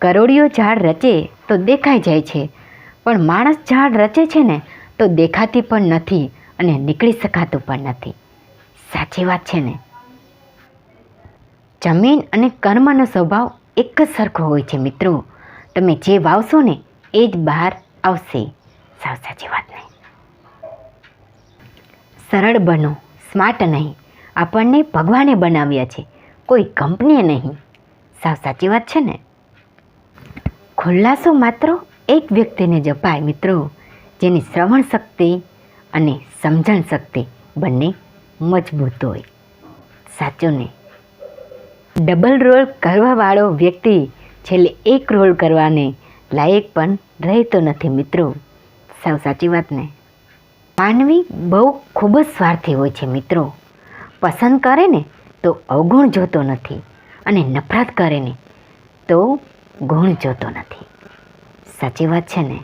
કરોડિયો ઝાડ રચે તો દેખાઈ જાય છે. પણ માણસ ઝાડ રચે છે ને, તો દેખાતી પણ નથી અને નીકળી શકાતું પણ નથી. સાચી વાત છે ને? જમીન અને કર્મનો સ્વભાવ એક જ સરખો હોય છે મિત્રો. તમે જે વાવશો ને, એ જ બહાર આવશે. સાવ સાચી વાત નહીં. સરળ બનો, સ્માર્ટ નહીં. આપણને ભગવાને બનાવ્યા છે. કોઈ કંપનીએ નહીં. સાવ સાચી વાત છે ને? ખુલ્લાસો માત્ર એક વ્યક્તિને જ અપાય મિત્રો. જેની શ્રવણ શક્તિ અને સમજણ શક્તિ બંને મજબૂત હોય. સાચો ને? ડબલ રોલ કરવાવાળો વ્યક્તિ છેલ્લે એક રોલ કરવાને લાયક પણ રહેતો નથી મિત્રો. સાવ સાચી વાત ને? માનવી બહુ ખૂબ જ સ્વાર્થી હોય છે મિત્રો. પસંદ કરે ને તો અવગુણ જોતો નથી અને નફરત કરે ને તો ગુણ જોતો નથી. સાચી વાત છે ને?